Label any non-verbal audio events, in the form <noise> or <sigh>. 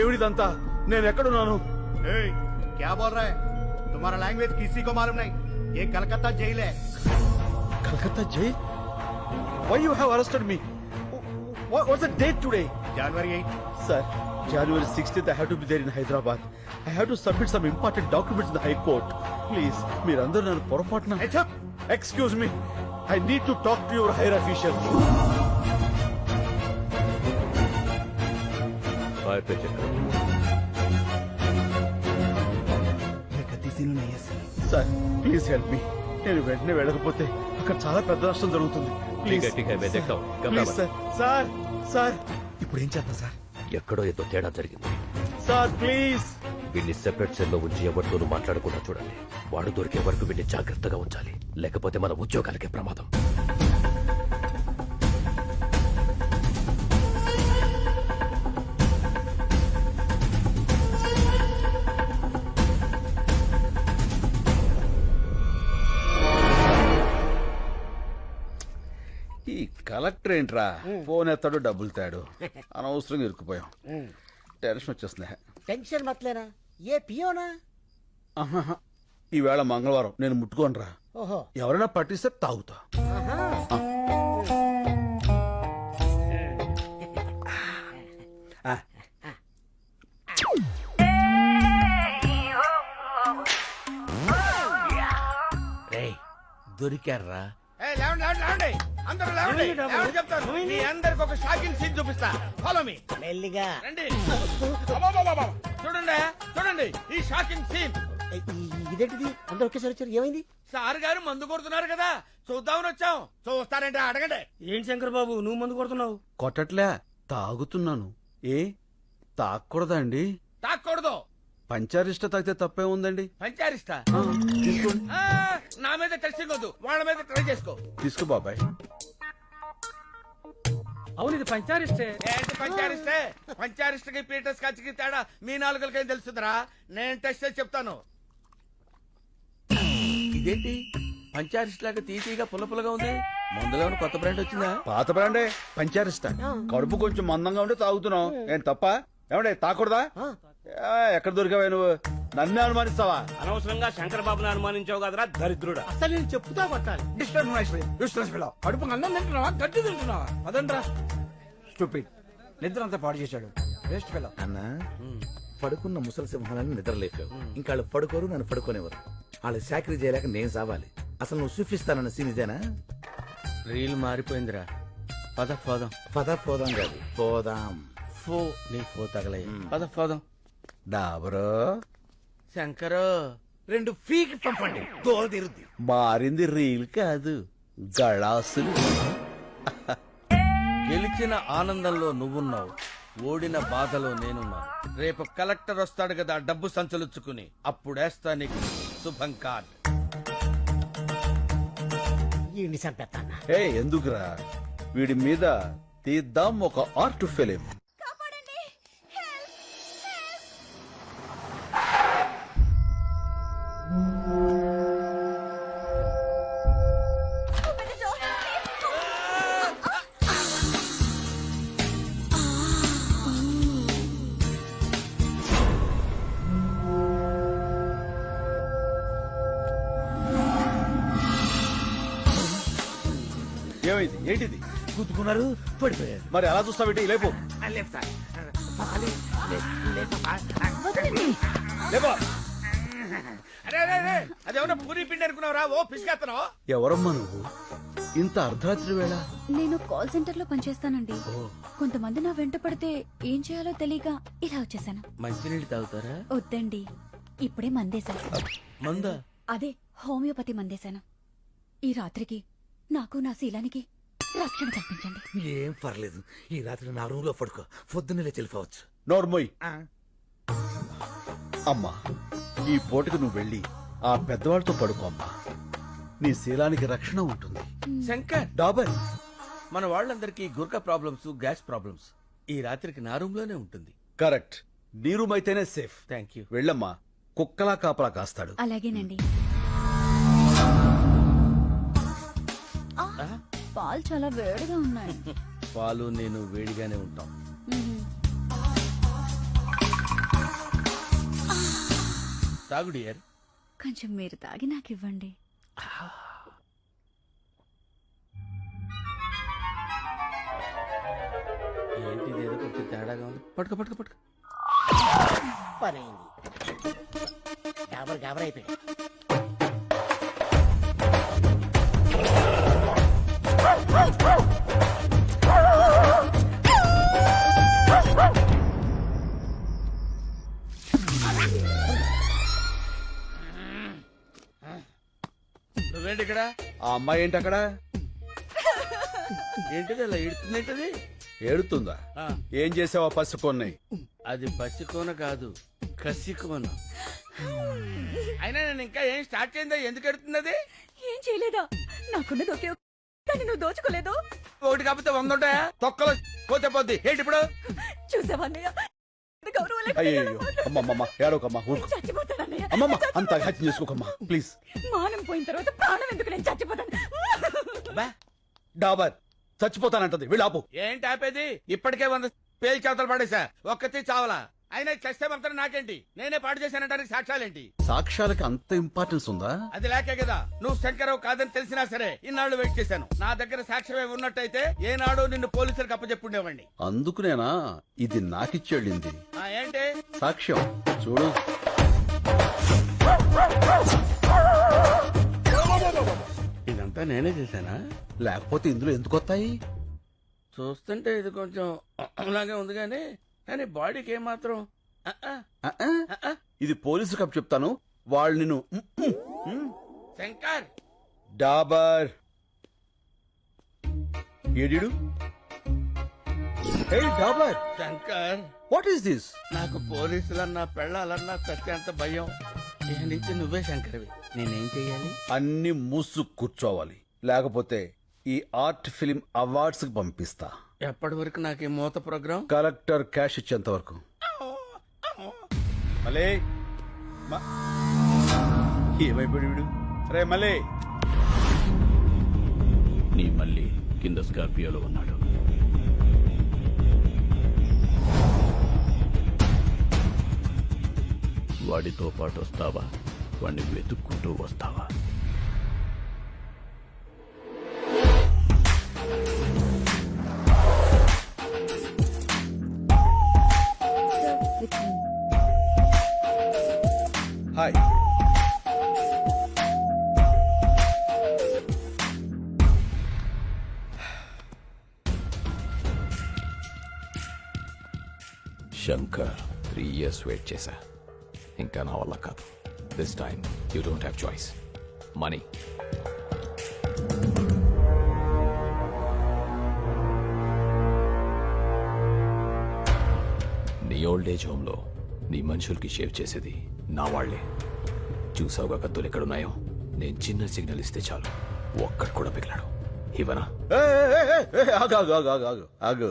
ఏమిడిదంతా నేను ఎక్కడున్నాను ए, क्या बोल रहा है तुम्हारा लैंग्वेज किसी को मालूम नहीं ये कलकत्ता जेल है కలకత్తా జై why you have arrested me what's the date today January eight sir January sixteenth I have to be there in Hyderabad I have to submit some important documents in high court please మీరందరూ నన్ను పొరపాటున excuse me I need to talk to your ఆపే sir please help me నేను వెంటనే వెళ్ళకపోతే అక్కడ చాలా పెద్ద నష్టం జరుగుతుంది. ప్లీజ్ సార్ సార్ సార్ ఇప్పుడు ఏం చేద్దాం సార్ ఎక్కడో ఏదో తేడా జరిగింది. సార్ ప్లీజ్ వీడిని సెపరేట్ సెల్లో ఉంచి ఎవరితోనూ మాట్లాడకుండా చూడండి. వాడు దొరికే వరకు వీడిని జాగ్రత్తగా ఉంచాలి. లేకపోతే మన ఉద్యోగాలకే ప్రమాదం. కలెక్టర్ ఏంట్రా? ఫోన్ ఎత్తాడు డబ్బులు తాడు. అనవసరం ఇరుక్కుపోయాం. టెన్షన్ వచ్చేస్తుంది టెన్షన్ మట్లేనా ఏ పియోనా? ఈవేళ మంగళవారం నేను ముట్టుకోనరా. ఎవరైనా పట్టిస్తే తాగుతా. దొరికారా అందరూ లేవండి. లేవండి చెప్తాను మీ అందరికి ఒక షాకింగ్ సీన్ చూపిస్తా. ఫాలో మీ మెల్లిగా. రండి. అబ్బబ్బబ్బబ్బ. చూడండి చూడండి ఈ షాకింగ్ సీన్. ఏ, ఈ- ఇదేంటిది? అందరు ఒకేసారి వచ్చారు. ఏమైంది? సార్ గారు మందు కొడుతున్నారు కదా. చూద్దామని వచ్చాం. చూస్తారంటే అడగండి. ఏంటి శంకర్ బాబు నువ్వు మందు కొడుతున్నావు? కొట్టట్లే తాగుతున్నాను. ఏ తాగకూడదా అండి? తాక్కూడదు. పంచారిష్ట తాగితే తప్పే ఉందండి. ఆ, ఆ, నా మీద టెస్టింగ్ వద్దు వాళ్ళ మీద ట్రై చేసుకో. తీసుకో బాబాయ్. అవును ఇది పంచారిస్తే ఏంటి పంచారిస్తే పంచారిస్ట్కి పీటర్స్ కచ్చికి తేడా? మీ నాలుగులకేం తెలుస్తుందిరా నేను టెస్ట్ చేసి చెప్తాను. ఇదేంటి? పంచారిస్ట్ లాగా తీతీగా పుల్ల పుల్లగా ఉంది. మందులో కొత్త బ్రాండ్ వచ్చిందా? పాత బ్రాండే పంచారిష్ట. కడుపు కొంచెం మందంగా ఉంటే తాగుతున్నావు ఏం తప్ప? ఏమండే తాకూడదా? ఎక్కడ దొరికావా నువ్వు? నన్నే అనుమానిస్తావా? అనవసరంగా శంకర్ బాబుని అనుమానించావు కదరా దరిద్రుడా. అసలు నేను చెప్పుతా కొట్టాలి. కడుపు అన్నం తింటున్నావా? గడ్డి తింటున్నావా? అదండ్రా స్టూపిడ్ నిద్ర అంతా పాడు చేశాడు. వేస్ట్ ఫెలో అన్న పడుకున్న ముసలి సింహాలను నిద్రలేపావు. ఇంకా వాళ్ళు పడుకోరు నన్ను పడుకోనేవారు వాళ్ళు చాకరీ చేయలేక నేను సావాలి. అసలు నువ్వు చూపిస్తానన్న సీన్ ఇదేనా? రీల్ మారిపోయిందిరా. పద పోదాం. పద పోదాం కాదు పోదాం. ఫో నీ ఫో తగలయ్య. పద పోదాం. డాబరో శంకరు రెండు ఫీకి పంపండి. తోలు తీరుద్ది మారింది రీల్ కాదు గళాసులు. గెలిచిన ఆనందంలో నువ్వున్నావు ఓడిన బాధలో నేనున్నాను రేపు కలెక్టర్ వస్తాడు కదా డబ్బు సంచలుచ్చుకుని అప్పుడేస్తా నీకు శుభం కార్డ్. చంపేస్తానా? ఏ ఎందుకురా? వీడి మీద తీద్దాం ఒక ఆర్ట్ ఫిలిం. ఏంటిది? గుద్దుకున్నారు పడిపోయారు. మరి అలా చూస్తావేంటి? లేపు. లేపో. అరే అరే, అరే అదేమన్నా పూరి పిండి అనుకున్నావురా? ఓ పిసిగేస్తున్నావు ఎవరమ్మా నువ్వు? ఇంత అర్ధరాత్రి వేళ? నేను కాల్ సెంటర్లో పనిచేస్తానండి కొంతమంది నా వెంట పడితే ఏం చేయాలో తెలియక ఇలా వచ్చేసాను. మంచినీళ్ళు తాగుతారా? వద్దండి. ఇప్పుడే మందేశాను. మందా? అదే హోమియోపతి మందేశాను. ఈ రాత్రికి నాకు నా శీలానికి రక్షణ కల్పించండి ఏం పర్లేదు. ఈ రాత్రి నా రూమ్లో పడుకో. పొద్దున్నే తెలిపోవచ్చు. నోర్మోయ్ అమ్మా ఈ పూటకు నువ్వు వెళ్ళి ఆ పెద్దవాళ్ళతో పడుకో అమ్మా. నీ శీలానికి రక్షణ ఉంటుంది. శంకర్! డాబర్! మన వాళ్ళందరికీ గుర్క ప్రాబ్లమ్స్ గ్యాస్ ప్రాబ్లమ్స్ ఈ రాత్రికి నా రూమ్లోనే ఉంటుంది. కరెక్ట్. నీ రూమ్ అయితేనే సేఫ్ థ్యాంక్ యూ వెళ్ళమ్మా. కుక్కలా కాపలా కాస్తాడు. అలాగేనండి. పాలు చాలా వేడిగా ఉన్నాయి. <laughs> పాలు నేను వేడిగానే ఉంటాం. తాగు డియర్. కొంచెం మీరు తాగి నాకు ఇవ్వండి. ఏంటి ఇదేదో కొంచెం తేడాగా ఉంది. పట్టుకో పట్టుకో పట్టుకో. పని అయింది గాబర్ గాబర్ అయిపోయాడు. ఇక్కడ ఆ అమ్మాయి ఏంటి అక్కడ ఏంటిది అలా ఇడుతుందేంటది ఏడుతుందా? ఏం చేసావా పసి కొన్ని అది పసికోన కాదు కసికోన. అయినా నేను ఇంకా ఏం స్టార్ట్ చేయిందా ఎందుకు ఎడుతుంది అది ఏం చేయలేదా? నాకున్నది ఒకే ఒక్క- కానీ నువ్వు దోచుకోలేదు. ఒకటి కాకపోతే వంద ఉంటాయా? తొక్కలో పోతే పోద్ది. ఏంటి ఇప్పుడు? చూసావా అన్నయ్య? ఎంత గౌరవం లేకుండా అయ్యో ఎలా మాట్లాడుతున్నావు? అమ్మమ్మమ్మ ఏడోకమ్మా ఊరుకో. అమ్మమ్మ అంత హత్య చేసుకోకమ్మా. ప్లీజ్ మానం పోయిన తర్వాత ప్రాణం ఎందుకు నేను చచ్చిపోతాను? డాబర్ చచ్చిపోతానంటది. వీళ్ళు ఆపు. ఏంటి ఆపేది? ఇప్పటికే వంద పేలు చేతలు పడేసా ఒక్కతి చావలా. అయినా చస్తే మాత్రం నాకేంటి? నేనే పాడు చేశానంటానికి సాక్ష్యాలేంటి? సాక్ష్యాలకి అంత ఇంపార్టెన్స్ ఉందా? అది లేకే కదా. నువ్వు శంకరావు కాదని తెలిసినా సరే ఇన్నాళ్ళు వెయిట్ చేశాను. నా దగ్గర సాక్ష్యమే ఉన్నట్టయితే ఏనాడు నిన్ను పోలీసులకు అప్పచెప్పుండేవాడిని అందుకునేనా ఇది నాకిచ్చేళ్ళింది. ఆ, ఏంటి? సాక్ష్యం. చూడు. ఇదంతా నేనే చేశానా? లేకపోతే ఇందులో ఎందుకు వస్తాయి? చూస్తుంటే ఇది కొంచెం అలాగే ఉంది కానీ కానీ బాడీకి ఏమాత్రం? ఆ, ఆ, ఆ. ఇది పోలీసు కప్ చెప్తాను. వాళ్ళు నిన్ను. శంకర్! డాబర్! ఏడిడు? హే డాబర్ శంకర్. వాట్ ఈస్ దిస్ నాకు పోలీసులన్నా పెళ్ళాలన్నా సత్యంత భయం. ఇక నుంచి నువ్వే శంకర్వి. నేనేం చెయ్యాలి? అన్ని మూసు కూర్చోవాలి. లేకపోతే ఈ ఆర్ట్ ఫిలిం అవార్డ్స్కి పంపిస్తా. ఎప్పటి వరకు నాకు ఈ మూత ప్రోగ్రాం? కలెక్టర్ క్యాష్ ఇచ్చేంత వరకు. మలే. ఏమైపోయాడు వీడు? రే మలే. నీ మళ్ళీ కింద స్కార్పియోలో ఉన్నాడు. వాడితో పాటు వస్తావా? వాడిని వెతుక్కుంటూ వస్తావా? Hi Shankar three years wait చేశా. ఇంకా నా వల్ల కాదు. This time you don't have choice money నీ ఓల్డ్ ఏజ్ హోమ్లో నీ మనుషులకి షేవ్ చేసేది నా వాళ్ళే చూసావుగా కత్తులు ఎక్కడున్నాయో? నేను చిన్న సిగ్నల్ ఇస్తే చాలు. ఒక్కడు కూడా పిగిలాడు ఇవనా ఆగు ఆగు ఆగు ఆగు ఆగు.